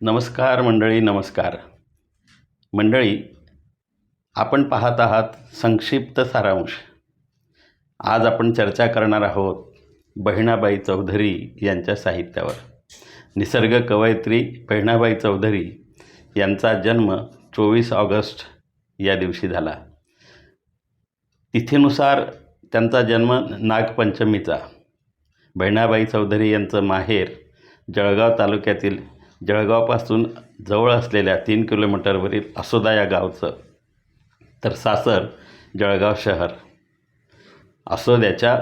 नमस्कार मंडळी नमस्कार. मंडळी आपण पाहत आहात संक्षिप्त सारांश. आज आपण चर्चा करणार आहोत बहिणाबाई चौधरी यांच्या साहित्यावर. निसर्ग कवयित्री बहिणाबाई चौधरी यांचा जन्म चोवीस ऑगस्ट या दिवशी झाला. तिथीनुसार त्यांचा जन्म नागपंचमीचा. बहिणाबाई चौधरी यांचं माहेर जळगाव तालुक्यातील जळगावपासून जवळ असलेल्या तीन किलोमीटरवरील असोदा या गावचं तर सासर जळगाव शहर. असोद्याच्या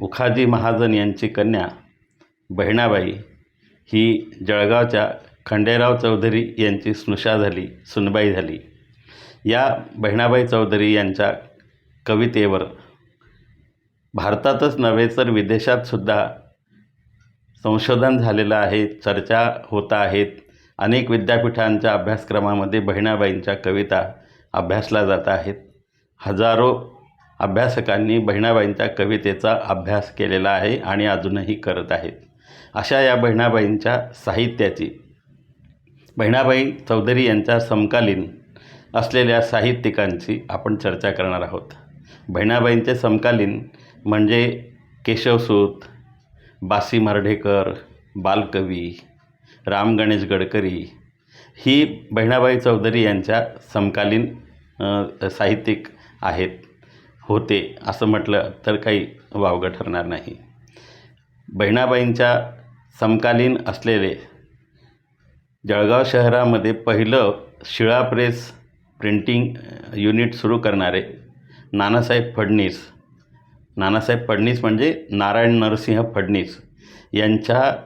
उखाजी महाजन यांची कन्या बहिणाबाई ही जळगावच्या खंडेराव चौधरी यांची स्नुषा झाली सुनबाई झाली. या बहिणाबाई चौधरी यांच्या कवितेवर भारतातच नव्हे तर विदेशातसुद्धा संशोधन झालेलं आहे चर्चा होत आहेत. अनेक विद्यापीठांच्या अभ्यासक्रमामध्ये बहिणाबाईंच्या कविता अभ्यासल्या जात आहेत. हजारो अभ्यासकांनी बहिणाबाईंच्या कवितेचा अभ्यास केलेला आहे आणि अजूनही करत आहेत. अशा या बहिणाबाईंच्या साहित्याची बहिणाबाई चौधरी यांच्या समकालीन असलेल्या साहित्यिकांची आपण चर्चा करणार आहोत. बहिणाबाईंचे समकालीन म्हणजे केशवसूत बासी मर्ढेकर बालकवी राम गणेश गडकरी ही बहिणाबाई चौधरी यांच्या समकालीन साहित्यिक आहेत होते असं म्हटलं तर काही वावगं ठरणार नाही. बहिणाबाईंच्या समकालीन असलेले जळगाव शहरामध्ये पहिलं शिळा प्रेस प्रिंटिंग युनिट सुरू करणारे नानासाहेब फडणीस नानासाहेब फडणीस म्हणजे नारायण नरसिंह फडणीस यांच्या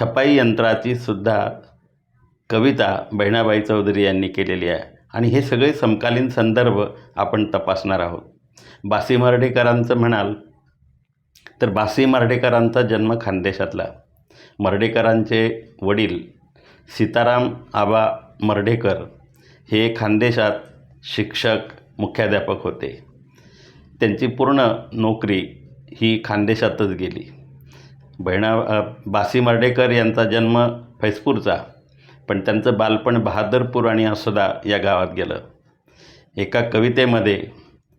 छपाई यंत्राची सुद्धा कविता बहिणाबाई चौधरी यांनी केलेली आहे. आणि हे सगळे समकालीन संदर्भ आपण तपासणार आहोत. बासी मर्डेकरांचं म्हणाल तर बासी मर्डेकरांचा जन्म खानदेशातला. मर्डेकरांचे वडील सीताराम आबा मर्ढेकर हे खानदेशात शिक्षक मुख्याध्यापक होते. त्यांची पूर्ण नोकरी ही खानदेशातच गेली. बहिणा बासी मर्डेकर यांचा जन्म फैजपूरचा पण त्यांचं बालपण बहादरपूर आणि असोदा या गावात गेलं. एका कवितेमध्ये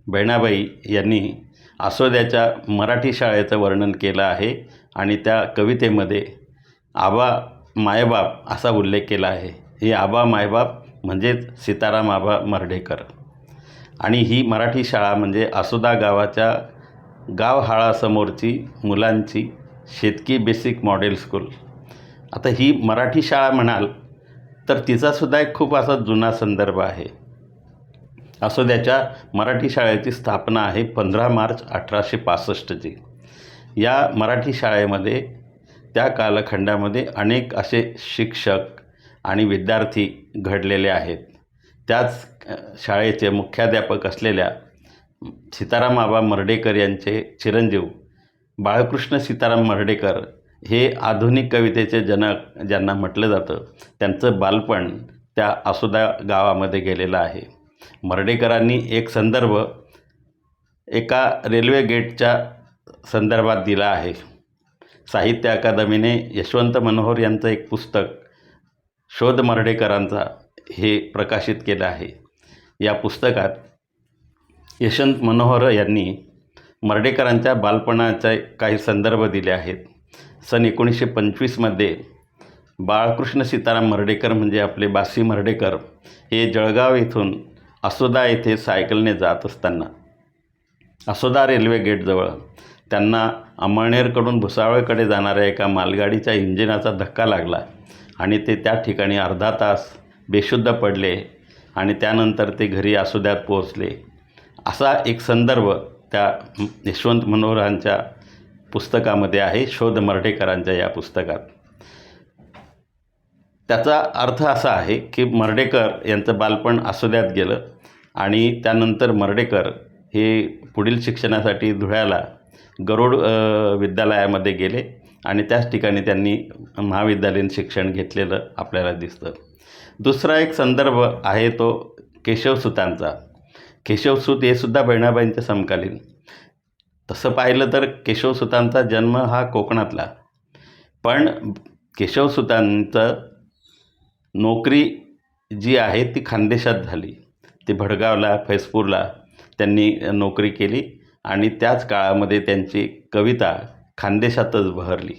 बहिणाबाई यांनी असोद्याच्या मराठी शाळेचं वर्णन केलं आहे आणि त्या कवितेमध्ये आबा मायबाप असा उल्लेख केला आहे. हे आबा मायबाप म्हणजेच सीताराम आबा मर्ढेकर आणि ही मराठी शाळा म्हणजे आसोदा गावाच्या गावहाळासमोरची मुलांची शेतकी बेसिक मॉडेल स्कूल. आता ही मराठी शाळा म्हणाल तर तिचासुद्धा एक खूप असा जुना संदर्भ आहे. असोद्याच्या मराठी शाळेची स्थापना आहे पंधरा मार्च अठराशे पासष्टची या मराठी शाळेमध्ये त्या कालखंडामध्ये अनेक असे शिक्षक आणि विद्यार्थी घडलेले आहेत. त्याच शाळेचे मुख्याध्यापक असलेल्या सीताराम आबा मर्डेकर यांचे चिरंजीव बाळकृष्ण सीताराम मर्डेकर हे आधुनिक कवितेचे जनक ज्यांना म्हटलं जातं त्यांचं बालपण त्या आसोदा गावामध्ये गेलेलं आहे. मर्डेकरांनी एक संदर्भ एका रेल्वे गेटच्या संदर्भात दिला आहे. साहित्य अकादमीने यशवंत मनोहर यांचं एक पुस्तक शोध मर्डेकरांचा हे प्रकाशित केलं आहे. या पुस्तकात यशवंत मनोहर यांनी मर्डेकरांच्या बालपणाचे काही संदर्भ दिले आहेत. सन एकोणीसशे पंचवीसमध्ये बाळकृष्ण सीताराम मर्डेकर म्हणजे आपले बासी मर्डेकर हे जळगाव येथून असोदा येथे सायकलने जात असताना असोदा रेल्वे गेटजवळ त्यांना अमळनेरकडून भुसावळकडे जाणाऱ्या एका मालगाडीच्या इंजिनाचा धक्का लागला आणि ते त्या ठिकाणी अर्धा तास बेशुद्ध पडले आणि त्यानंतर ते घरी असोद्यात पोहोचले. असा एक संदर्भ त्या यशवंत मनोहरांच्या पुस्तकामध्ये आहे शोध मर्डेकरांच्या या पुस्तकात. त्याचा अर्थ असा आहे की मर्डेकर यांचं बालपण असोद्यात गेलं आणि त्यानंतर मर्डेकर हे पुढील शिक्षणासाठी धुळ्याला गरुड विद्यालयामध्ये गेले आणि त्याच ठिकाणी त्यांनी महाविद्यालयीन शिक्षण घेतलेलं आपल्याला दिसतं. दुसरा एक संदर्भ आहे तो केशवसुतांचा. केशवसूत हे सुद्धा बहिणाबाईंच्या समकालीन. तसं पाहिलं तर केशवसुतांचा जन्म हा कोकणातला. पण केशवसुतांचं नोकरी जी आहे ती खानदेशात झाली. ती भडगावला फैजपूरला त्यांनी नोकरी केली आणि त्याच काळामध्ये त्यांची कविता खानदेशातच बहरली.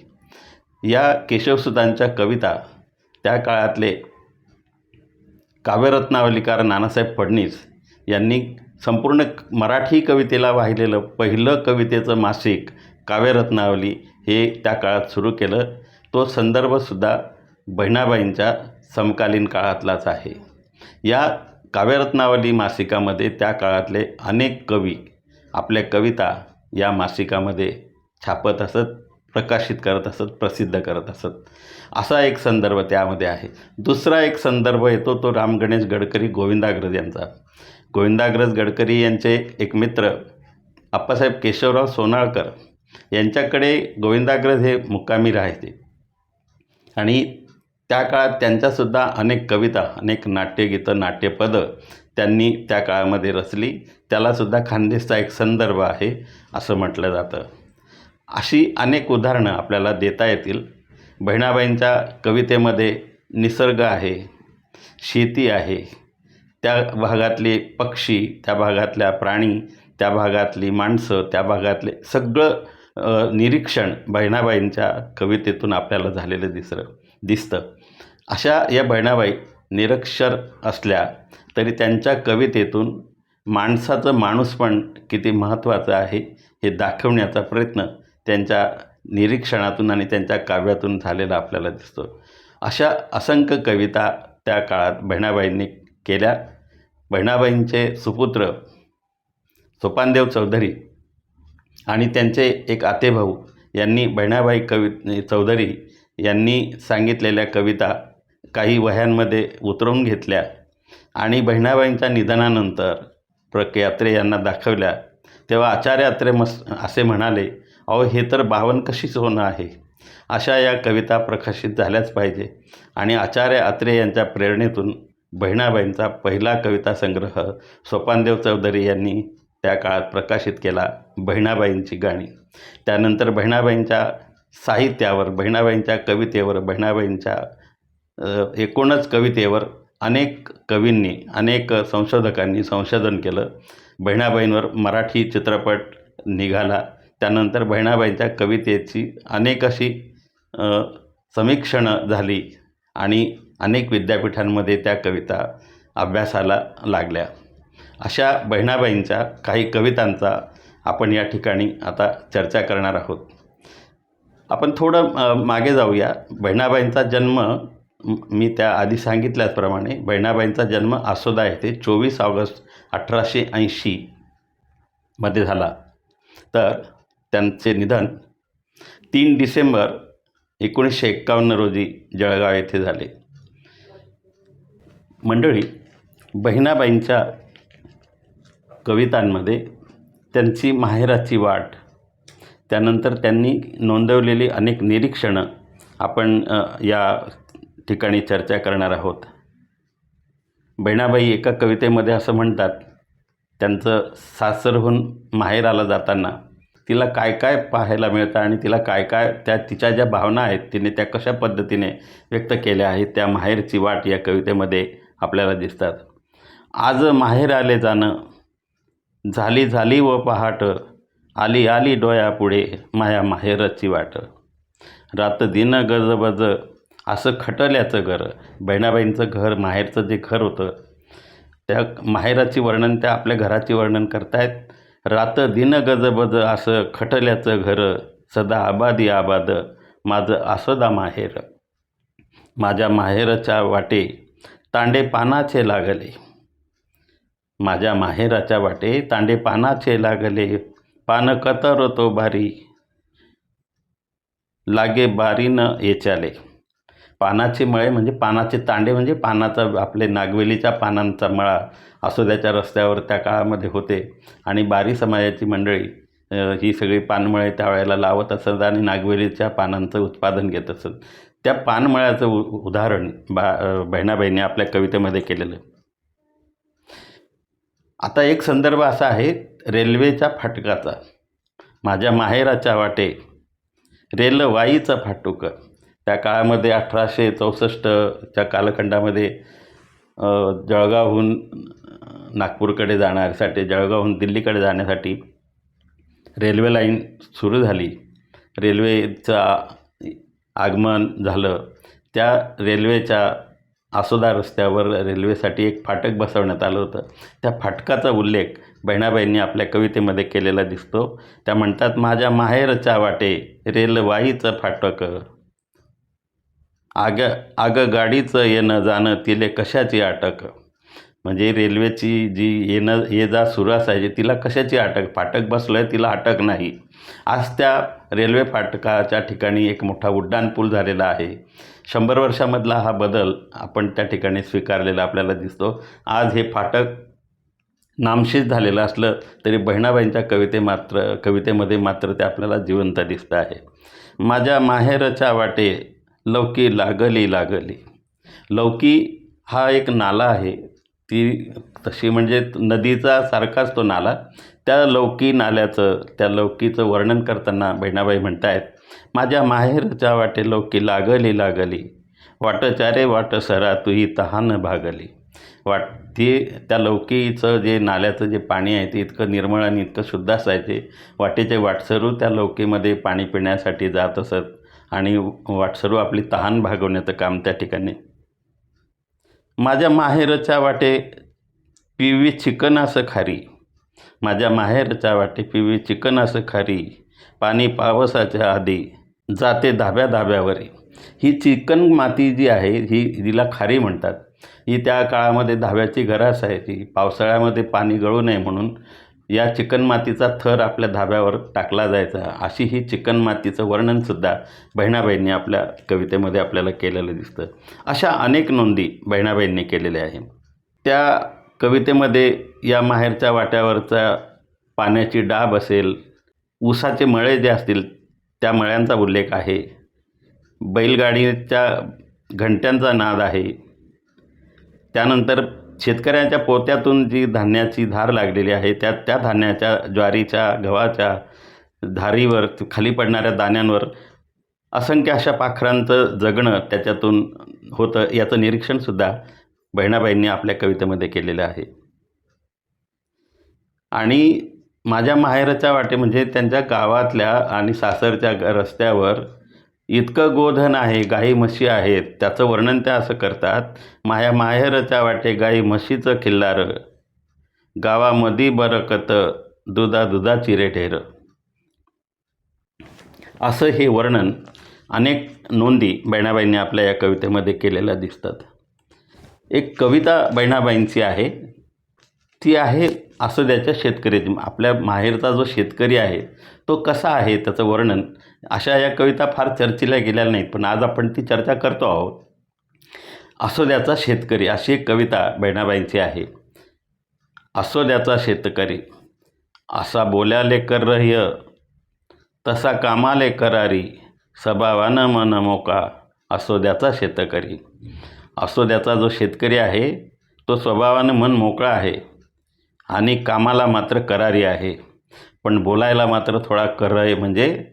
या केशवसुतांच्या कविता त्या काळातले काव्यरत्नावलीकार नानासाहेब फडणीस यांनी संपूर्ण मराठी कवितेला वाहिलेलं पहिलं कवितेचं मासिक काव्यरत्नावली हे त्या काळात सुरू केलं. तो संदर्भसुद्धा बहिणाबाईंच्या समकालीन काळातलाच आहे. या काव्यरत्नावली मासिकामध्ये त्या काळातले अनेक कवी आपल्या कविता या मासिकामध्ये छापत असत. प्रकाशित करत असत प्रसिद्ध करत असत. असा एक संदर्भ त्यामध्ये आहे. दुसरा एक संदर्भ येतो तो राम गणेश गडकरी गोविंदाग्रज यांचा. गोविंदाग्रज गडकरी यांचे एक मित्र आप्पासाहेब केशवराव सोनाळकर यांच्याकडे गोविंदाग्रज हे मुक्कामी राहायचे आणि त्या काळात त्यांच्यासुद्धा अनेक कविता अनेक नाट्यगीतं नाट्यपदं त्यांनी त्या काळामध्ये रचली. त्यालासुद्धा खानदेशचा एक संदर्भ आहे असं म्हटलं जातं. अशी अनेक उदाहरणं आपल्याला देता येतील. बहिणाबाईंच्या कवितेमध्ये निसर्ग आहे शेती आहे. त्या भागातले पक्षी त्या भागातल्या प्राणी त्या भागातली माणसं त्या भागातले सगळं निरीक्षण बहिणाबाईंच्या कवितेतून आपल्याला झालेलं दिसरं दिसतं. अशा या बहिणाबाई निरक्षर असल्या तरी त्यांच्या कवितेतून माणसाचं माणूसपण किती महत्त्वाचं आहे हे दाखवण्याचा प्रयत्न त्यांच्या निरीक्षणातून आणि त्यांच्या काव्यातून झालेला आपल्याला दिसतो. अशा असंख्य कविता त्या काळात बहिणाबाईंनी केल्या. बहिणाबाईंचे सुपुत्र सोपानदेव चौधरी आणि त्यांचे एक आतेभाऊ यांनी बहिणाबाई कवी चौधरी यांनी सांगितलेल्या कविता काही वह्यांमध्ये उतरवून घेतल्या आणि बहिणाबाईंच्या निधनानंतर प्र यात्रे अत्रे यांना दाखवल्या. तेव्हा आचार्य अत्रे मस असे म्हणाले अहो हे तर बावन कशीच होणं आहे? अशा या कविता प्रकाशित झाल्याच पाहिजे. आणि आचार्य अत्रे यांच्या प्रेरणेतून बहिणाबाईंचा पहिला कविता संग्रह सोपानदेव चौधरी यांनी त्या काळात प्रकाशित केला बहिणाबाईंची गाणी. त्यानंतर बहिणाबाईंच्या साहित्यावर बहिणाबाईंच्या कवितेवर बहिणाबाईंच्या एकूणच कवितेवर अनेक कवींनी अनेक संशोधकांनी संशोधन केलं. बहिणाबाईंवर मराठी चित्रपट निघाला. त्यानंतर बहिणाबाईंच्या कवितेची अनेक अशी समीक्षणं झाली आणि अनेक विद्यापीठांमध्ये त्या कविता अभ्यासाला लागल्या. अशा बहिणाबाईंच्या काही कवितांचा आपण या ठिकाणी आता चर्चा करणार आहोत. आपण थोडं मागे जाऊया. बहिणाबाईंचा जन्म मी त्या आधी सांगितल्याचप्रमाणे बहिणाबाईंचा जन्म आसोदा येथे चोवीस ऑगस्ट अठराशे ऐंशी मध्ये झाला. तर त्यांचे निधन तीन डिसेंबर एकोणीसशे एक्कावन्न रोजी जळगाव येथे झाले. मंडळी बहिणाबाईंच्या कवितांमध्ये त्यांची माहेराची वाट त्यानंतर त्यांनी नोंदवलेली अनेक निरीक्षणं आपण या ठिकाणी चर्चा करणार आहोत. बहिणाबाई एका कवितेमध्ये असं म्हणतात त्यांचं सासरहून माहेराला जाताना तिला काय काय पाहायला मिळतं आणि तिला काय काय त्या तिच्या ज्या भावना आहेत तिने त्या कशा पद्धतीने व्यक्त केल्या आहेत त्या माहेरची वाट या कवितेमध्ये आपल्याला दिसतात. आज माहेर आले जाणं झाली झाली व पहाट आली आली डोळ्यापुढे माया माहेरची वाट. रात दिन गजबज असं खटल्याचं घर बहिणाबाईंचं घर माहेरचं जे घर होतं त्या माहेराची वर्णन त्या आपल्या घराची वर्णन करतायत. रात दिन गजबज असं खटल्याचं घर सदा आबादी आबाद माझं असदा माहेर. माझ्या माहेराच्या वाटे तांडे पानाचे लागले. माझ्या माहेराच्या वाटे तांडे पानाचे लागले. पान कतर तो बारी लागे बारीनं येचाले. पानाचे मळे म्हणजे पानाचे तांडे म्हणजे पानाचा आपले नागवेलीच्या पानांचा मळा असोद्याच्या रस्त्यावर त्या काळामध्ये होते. आणि बारी समाजाची मंडळी ही सगळी पानमळे त्यावेळेला लावत असत आणि नागवेलीच्या पानांचं उत्पादन घेत असत. त्या पानमळ्याचं उ उदाहरण बा बहिणाबाईंनी आपल्या कवितेमध्ये केलेलं. आता एक संदर्भ असा आहे रेल्वेच्या फाटकाचा. माझ्या माहेराच्या वाटे रेलवाईचं फाटुकं. त्या काळामध्ये अठराशे चौसष्टच्या कालखंडामध्ये जळगावहून नागपूरकडे जाण्यासाठी जळगावहून दिल्लीकडे जाण्यासाठी रेल्वे लाईन सुरू झाली. रेल्वेचा आगमन झालं. त्या रेल्वेच्या आसोदा रस्त्यावर रेल्वेसाठी एक फाटक बसवण्यात आलं होतं. त्या फाटकाचा उल्लेख बहिणाबाईंनी आपल्या कवितेमध्ये केलेला दिसतो. त्या म्हणतात माझ्या माहेरच्या वाटे रेलवाईचं फाटक आग आगगाडीचं येणं जाणं तिले कशाची अटक? म्हणजे रेल्वेची जी येणं ये जा सुरू असायची तिला कशाची अटक? फाटक बसलं आहे तिला अटक नाही. आज त्या रेल्वे फाटकाच्या ठिकाणी एक मोठा उड्डाणपूल झालेला आहे. शंभर वर्षामधला हा बदल आपण त्या ठिकाणी स्वीकारलेला आपल्याला दिसतो. आज हे फाटक नामशेष झालेलं असलं तरी बहिणाबाईंच्या कविते मात्र कवितेमध्ये मात्र ते आपल्याला जिवंत दिसतं आहे. माझ्या माहेरच्या वाटे लौकी लागली लागली. लौकी हा एक नाला आहे. ती तशी म्हणजे नदीचा सारखाच तो नाला. त्या लौकी नाल्याचं त्या लौकीचं वर्णन करताना बहिणाबाई म्हणत आहेत माझ्या माहेरच्या वाटे लौकी लागली लागली. वाटचारे वाट सरा तुही तहान भागली. वाट ती त्या लौकीचं जे नाल्याचं जे पाणी आहे ते इतकं निर्मळ आणि इतकं शुद्ध असायचे वाटेचे वाटसरू त्या लौकीमध्ये पाणी पिण्यासाठी जात असत. आणि वाटसरू आपली तहान भागवण्याचं काम त्या ठिकाणी. माझ्या माहेरच्या वाटे पिवी चिकन असं खारी. माझ्या माहेरच्या वाटे पिवी चिकन असं खारी. पाणी पावसाच्या आधी जाते धाब्या धाब्यावरी. ही चिकन माती जी आहे ही हिला खारी म्हणतात. ही त्या काळामध्ये धाब्याची घरं असायची पावसाळ्यामध्ये पाणी गळू नये म्हणून या चिकणमातीचा थर आपल्या धाब्यावर टाकला जायचा. अशी ही चिकणमातीचं वर्णनसुद्धा बहिणाबाईंनी आपल्या कवितेमध्ये आपल्याला केलेलं दिसतं. अशा अनेक नोंदी बहिणाबाईंनी केलेल्या आहे त्या कवितेमध्ये या माहेरच्या वाट्यावरचा पाण्याची डाब असेल ऊसाचे मळे जे असतील त्या मळ्यांचा उल्लेख आहे. बैलगाडीच्या घंट्यांचा नाद आहे. त्यानंतर शेतकऱ्यांच्या पोत्यातून जी धान्याची धार लागलेली आहे त्या त्या धान्याच्या ज्वारीच्या गव्हाच्या धारीवर खाली पडणाऱ्या दाण्यांवर असंख्य अशा पाखरांचं जगणं त्याच्यातून होतं याचं निरीक्षणसुद्धा बहिणाबाईंनी आपल्या कवितेमध्ये केलेलं आहे. आणि माझ्या माहेरच्या वाटे म्हणजे त्यांच्या गावातल्या आणि सासरच्या रस्त्यावर इतकं गोधन आहे गाई म्हशी आहेत त्याचं वर्णन त्या असं करतात माया माहेरच्या वाटे गाई म्हशीचं खिल्लार गावामधी बरकत दुधा दुधा चिरे ढेर असं हे वर्णन अनेक नोंदी बहिणाबाईंनी आपल्या या कवितेमध्ये केलेल्या दिसतात. एक कविता बहिणाबाईंची आहे. ती आहे असं त्याच्या शेतकरी आपल्या माहेरचा जो शेतकरी आहे तो कसा आहे त्याचं वर्णन अशा या कविता फार चर्चेला गेलेल्या नाहीत पण आज आपण ती चर्चा करतो आहोत. असोद्याचा शेतकरी अशी एक कविता बहिणाबाईंची आहे. असोद्याचा शेतकरी असा बोल्याले कर रह्य तसा कामाले करारी सभावानं मन मोका असोद्याचा शेतकरी. असोद्याचा जो शेतकरी आहे तो स्वभावानं मन मोकळा आहे आणि कामाला मात्र करारी आहे. पण बोलायला मात्र थोडा करय आहे म्हणजे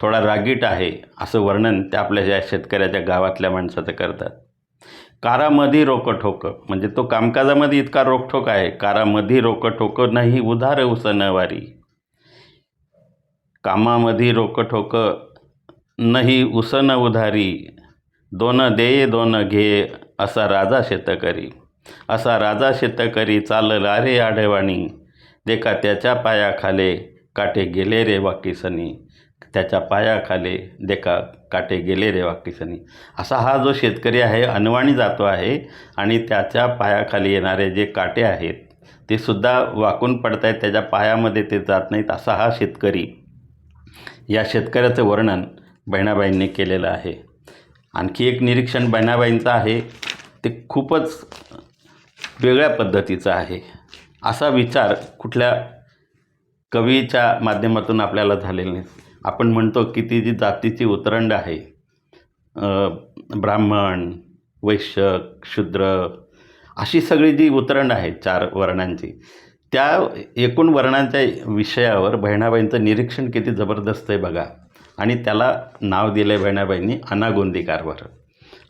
थोडा रागीट आहे असं वर्णन त्या आपल्या ज्या शेतकऱ्याच्या गावातल्या माणसाचं करतात. कारामधी रोकठोक म्हणजे तो कामकाजामध्ये इतका रोकठोक आहे कारामधी रोकठोक नाही उधार उसनवारी. कामामधी रोकठोक नाही उसन उधारी. दोन देये दोन घे असा राजा शेतकरी. असा राजा शेतकरी चालला रे आढेवाणी देखा त्याच्या पायाखाले काटे गेले रे वाकीसनी. त्याच्या पायाखाले देखा काटे गेले रे वाकीसनी असा हा जो शेतकरी आहे अनवाणी जातो आहे आणि त्याच्या पायाखाली येणारे जे काटे आहेत ते सुद्धा वाकून पडत आहेत त्याच्या पायामध्ये ते जात नाहीत असा हा शेतकरी. या शेतकऱ्याचं वर्णन बहिणाबाईंनी केलेलं आहे. आणखी एक निरीक्षण बहिणाबाईंचं आहे ते खूपच वेगळ्या पद्धतीचं आहे. असा विचार कुठल्या कवीच्या माध्यमातून आपल्याला झालेला नाही. आपण म्हणतो की ती जी जातीची उतरंड आहे ब्राह्मण वैश्य शूद्र अशी सगळी जी उतरंड आहे चार वर्णांची त्या एकूण वर्णांच्या विषयावर बहिणाबाईंचं निरीक्षण किती जबरदस्त आहे बघा. आणि त्याला नाव दिलं आहे बहिणाबाईंनी अनागोंदी कारभार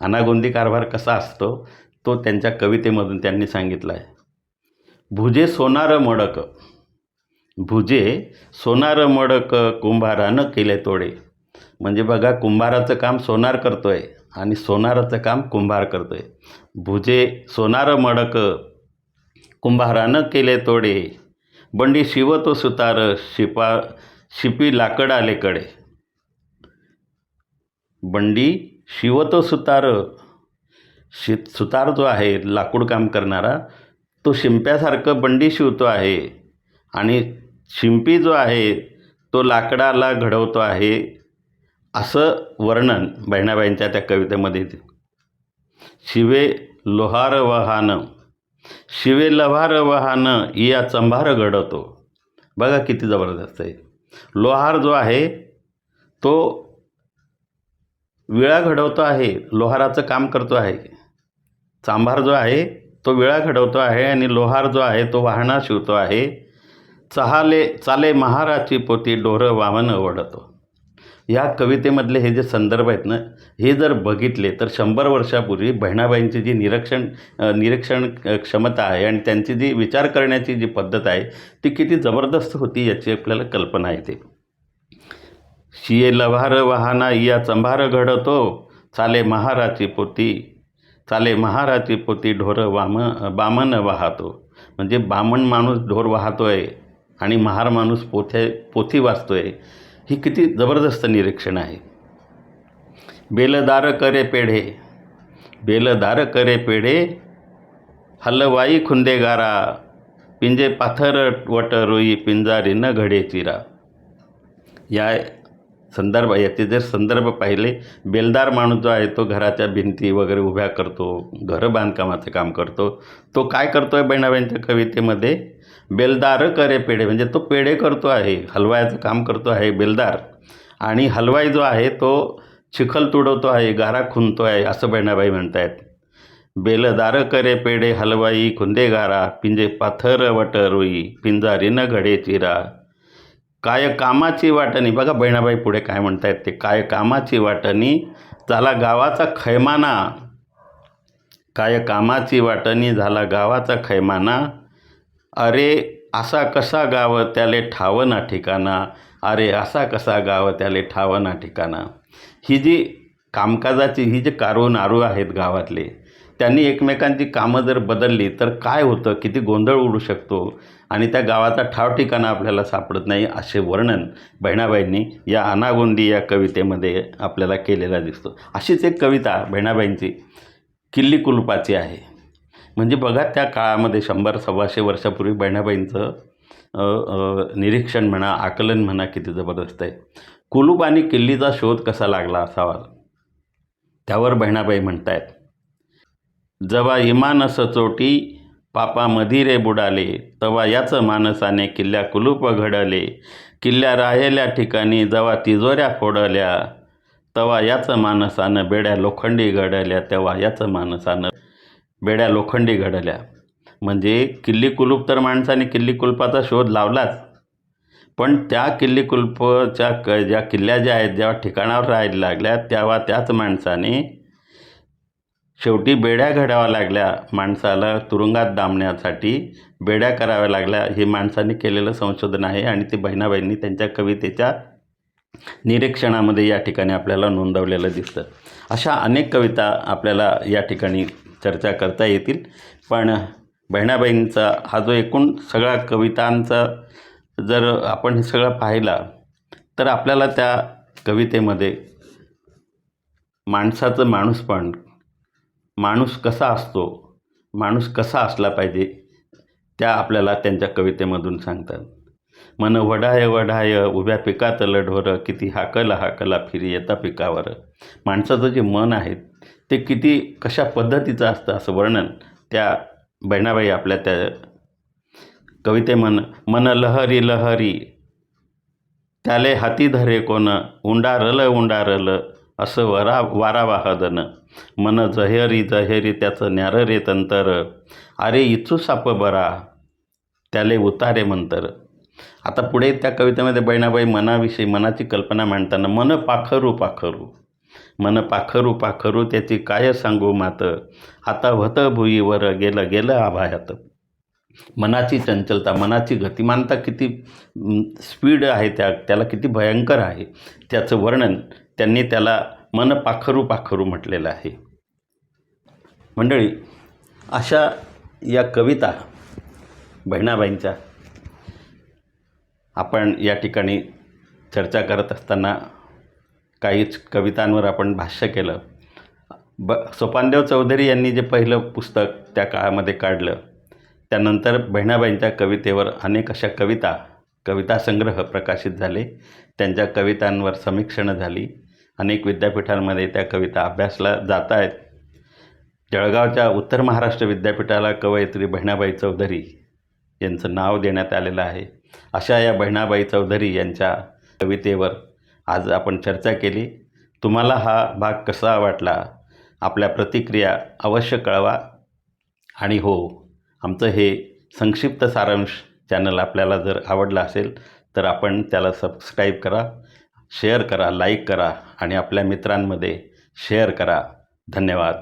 अनागोंदी कारभार कसा असतो? तो त्यांच्या कवितेमधून त्यांनी सांगितला आहे भुजे सोनार मडक भुजे सोनार मडक कुंभारानं केले तोडे. म्हणजे बघा कुंभाराचं काम सोनार करतो आहे आणि सोनाराचं काम कुंभार करतो आहे भुजे सोनार मडक कुंभारानं केले तोडे. बंडी शिवतो सुतार शिपा शिपी लाकड आले कडे. बंडी शिवतो सुतार शि सुतार जो आहे लाकूड काम करणारा तो शिंप्यासारखं बंडी शिवतो आहे. आणि शिंपी जो आहे तो लाकडाला घडवतो आहे असं वर्णन बहिणाबाईंच्या त्या कवितेमध्ये येते. शिवे लोहार वहान शिवे लव्हार वहान या चंभार घडवतो. बघा किती जबरदस्त आहे. लोहार जो आहे तो विळा घडवतो आहे लोहाराचं काम करतो आहे. चांभार जो आहे तो विळा घडवतो आहे आणि लोहार जो आहे तो वाहना शिवतो आहे. चहाले चाले महाराची पोती डोरं वामन ओढतो. या कवितेमधले हे जे संदर्भ आहेत ना हे जर बघितले तर शंभर वर्षापूर्वी बहिणाबाईंची जी निरीक्षण निरीक्षण क्षमता आहे आणि त्यांची जी विचार करण्याची जी पद्धत आहे ती किती जबरदस्त होती याची आपल्याला कल्पना येते. शिये लव्हार वाहना या चंभार घडतो. चाले महाराची पोती चाले महाराची पोती ढोरं वाम बामन वाहतो. म्हणजे बामण माणूस ढोर वाहतो आहे आणि महार माणूस पोथे पोथी वाचतोय ही किती जबरदस्त निरीक्षण आहे. बेलदार करे पेढे बेलदार करे पेढे हलवाई खुंदेगारा पिंजे पाथर वट रुई पिंजारी न घडे चिरा. या संदर्भ याचे जर संदर्भ पाहिले बेलदार माणूस जो आहे तो घराच्या भिंती वगैरे उभ्या करतो घर बांधकामाचं काम करतो. तो काय करतो आहे बहिणाबाईंच्या कवितेमध्ये? बेलदार करे पेढे म्हणजे तो पेढे करतो आहे हलवायाचं काम करतो आहे बेलदार. आणि हलवाई जो आहे तो चिखल तुडवतो आहे गारा खुंतो आहे असं बहिणाबाई म्हणत आहेत बेलदार करे पेढे हलवाई खुंदे गारा पिंजे पाथर वट रुई पिंजारी न घडे चिरा. काय कामाची वाटणी बघा बहिणाबाई पुढे काय म्हणतायत ते काय कामाची वाटणी झाला गावाचा खैमाना. काय कामाची वाटणी झाला गावाचा खैमाना. अरे असा कसा गाव त्याले ठावना ठिकाणा? अरे असा कसा गाव त्याले ठावना ठिकाणा? ही जी कामकाजाची ही जे कारू नारू आहेत गावातले त्यांनी एकमेकांची कामं जर बदलली तर काय होतं? किती गोंधळ उडू शकतो? आणि त्या गावाचा ठाव ठिकाणा आपल्याला सापडत नाही असे वर्णन बहिणाबाईंनी या अनागोंदी या कवितेमध्ये आपल्याला केलेला दिसतो. अशीच एक कविता बहिणाबाईंची किल्ली कुलपाची आहे. म्हणजे बघा त्या काळामध्ये शंभर सव्वाशे वर्षापूर्वी बहिणाबाईंचं निरीक्षण म्हणा आकलन म्हणा किती जबरदस्त आहे. कुलूप आणि किल्लीचा शोध कसा लागला असावा? त्यावर बहिणाबाई म्हणतायत जवा इमान सचोटी पापा मधिरे बुडाले तवा याच माणसाने किल्ल्या कुलूप घडले. किल्ल्या राहिल्या ठिकाणी जवा तिजोऱ्या फोडल्या. तवा याच माणसानं बेड्या लोखंडी घडल्या तेव्हा याच माणसानं बेड्या लोखंडी घडल्या. म्हणजे किल्ली कुलूप तर माणसाने किल्ली कुलपाचा शोध लावलाच. पण त्या किल्ली कुलपच्या क ज्या किल्ल्या ज्या आहेत जेव्हा ठिकाणावर राहायला लागल्या तेव्हा त्याच माणसाने शेवटी बेड्या घडाव्या लागल्या. माणसाला तुरुंगात दामण्यासाठी बेड्या कराव्या लागल्या. हे माणसाने केलेलं संशोधन आहे आणि ते बहिणाबाईंनी त्यांच्या कवितेच्या निरीक्षणामध्ये या ठिकाणी आपल्याला नोंदवलेलं दिसतं. अशा अनेक कविता आपल्याला या ठिकाणी चर्चा करता येतील. पण बहिणाबाईंचा हा जो एकूण सगळा कवितांचा जर आपण हे सगळं पाहिला तर आपल्याला त्या कवितेमध्ये माणसाचं माणूसपण माणूस कसा असतो माणूस कसा असला पाहिजे त्या आपल्याला त्यांच्या कवितेमधून सांगतात. मन वढाय वढाय उभ्या पिकात ढोरं किती हाकला हाकला फिरी येता पिकावर. माणसाचं जे मन आहे ते किती कशा पद्धतीचं असतं असं वर्णन त्या बहिणाबाई आपल्या त्या कविते मन मन लहरी लहरी त्याले हाती धरे कोण उंडारल उंडारल असं वरा वारा वाहदन. मन जहेरी जहेरी त्याचं न्यार रे तंतर. अरे इचू साप बरा त्याले उतारे मंतर. आता पुढे त्या कवितेमध्ये बहिणाबाई मनाविषयी मनाची कल्पना मांडताना मन पाखरू पाखरू. मन पाखरू पाखरू त्याची काय सांगू मात? आता व्हत भुईवर गेलं गेलं आभायात. मनाची चंचलता मनाची गतिमानता किती स्पीड आहे त्या त्याला किती भयंकर आहे. त्याचं वर्णन त्यांनी त्याला मन पाखरू पाखरू म्हटलेलं आहे. मंडळी अशा या कविता बहिणाबाईंच्या आपण या ठिकाणी चर्चा करत असताना काहीच कवितांवर आपण भाष्य केलं. ब सोपानदेव चौधरी यांनी जे पहिलं पुस्तक त्या काळामध्ये काढलं त्यानंतर बहिणाबाईंच्या कवितेवर अनेक अशा कविता कविता संग्रह प्रकाशित झाले. त्यांच्या कवितांवर समीक्षणं झाली. अनेक विद्यापीठांमध्ये त्या कविता अभ्यासला जात आहेत. जळगावच्या उत्तर महाराष्ट्र विद्यापीठाला कवयित्री बहिणाबाई चौधरी यांचं नाव देण्यात आलेलं आहे. अशा या बहिणाबाई चौधरी यांच्या कवितेवर आज आपण चर्चा केली. तुम्हाला हा भाग कसा वाटला? आपल्या प्रतिक्रिया अवश्य कळवा. आणि हो आमचं हे संक्षिप्त सारांश चॅनल आपल्याला जर आवडलं असेल तर आपण त्याला सबस्क्राईब करा शेअर करा लाईक करा आणि आपल्या मित्रांमध्ये शेअर करा. धन्यवाद.